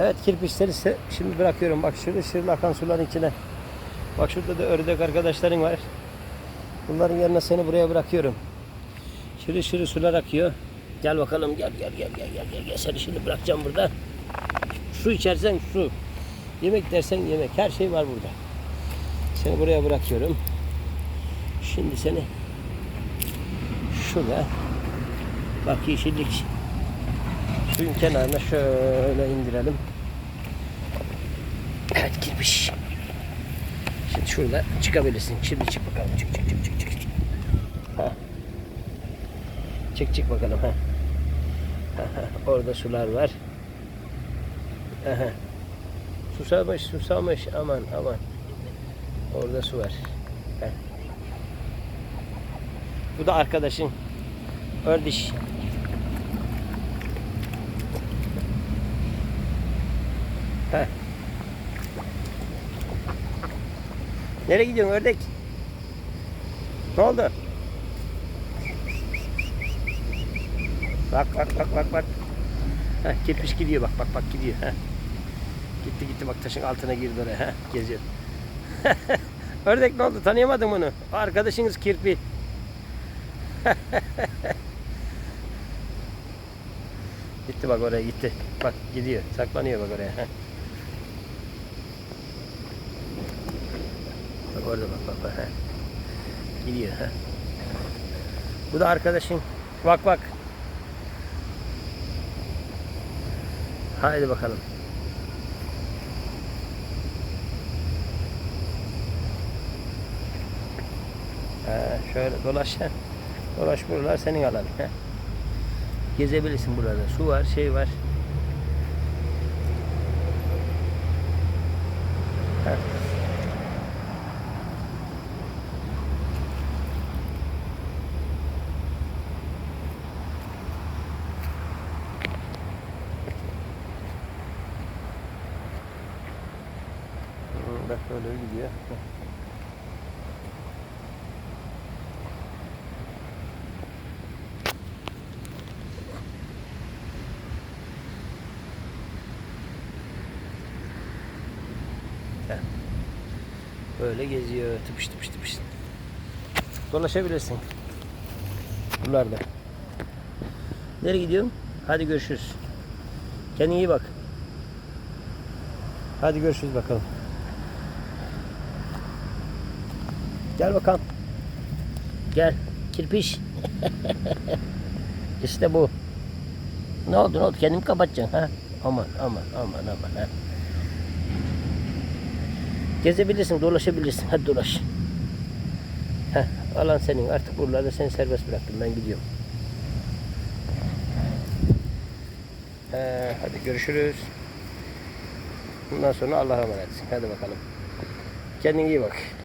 Evet kirpiçleri şimdi bırakıyorum. Bak şurada şırıl akan suların içine. Bak şurada da ördek arkadaşların var. Bunların yerine seni buraya bırakıyorum. Şırıl şırıl sular akıyor. Gel bakalım gel gel gel gel gel gel. Seni şimdi bırakacağım burada. Su içersen su. Yemek dersen yemek. Her şey var burada. Seni buraya bırakıyorum. Şimdi seni şurada bak yeşillik suyun kenarına şöyle indirelim. Evet girmiş. Şimdi şurada çıkabilirsin. Şimdi çık bakalım. Çık çık çık çık çık. Ha. Çık çık bakalım. Ha. Orada sular var. Aha. Susamış susamış aman aman. Orada su var. Heh. Bu da arkadaşın ördiş. Heh. Nereye gidiyorsun ördek? Ne oldu? Bak bak bak bak bak. Heh, kirpiş gidiyor bak bak bak gidiyor. Heh. Gitti gitti bak taşın altına girdi oraya. Heh, geziyor. Ördek ne oldu? Tanıyamadın bunu. O arkadaşınız kirpi. gitti bak oraya gitti. Bak gidiyor. Saklanıyor bak oraya. Heh. Orada bak bak bak. Gidiyor. Heh. Bu da arkadaşın. Bak bak. Haydi bakalım. Ha, şöyle dolaş. ha. Dolaş buralar senin alanın. ha. Gezebilirsin burada. Su var, şey var. Ha. Bak böyle gidiyor. Böyle geziyor. Tıpış tıpış tıpış. Dolaşabilirsin. Buralarda. Nereye gidiyorsun? Hadi görüşürüz. Kendine iyi bak. Hadi görüşürüz bakalım. Gel bakalım. Gel. Kirpiş. işte bu. Ne oldu ne oldu? Kendimi kapatacaksın ha? Aman aman aman aman ha. Gezebilirsin, dolaşabilirsin. Hadi dolaş. Heh, alan senin. Artık buralarda seni serbest bıraktım. Ben gidiyorum. Ee, hadi görüşürüz. Bundan sonra Allah'a emanetsin. Hadi bakalım. Kendine iyi bak.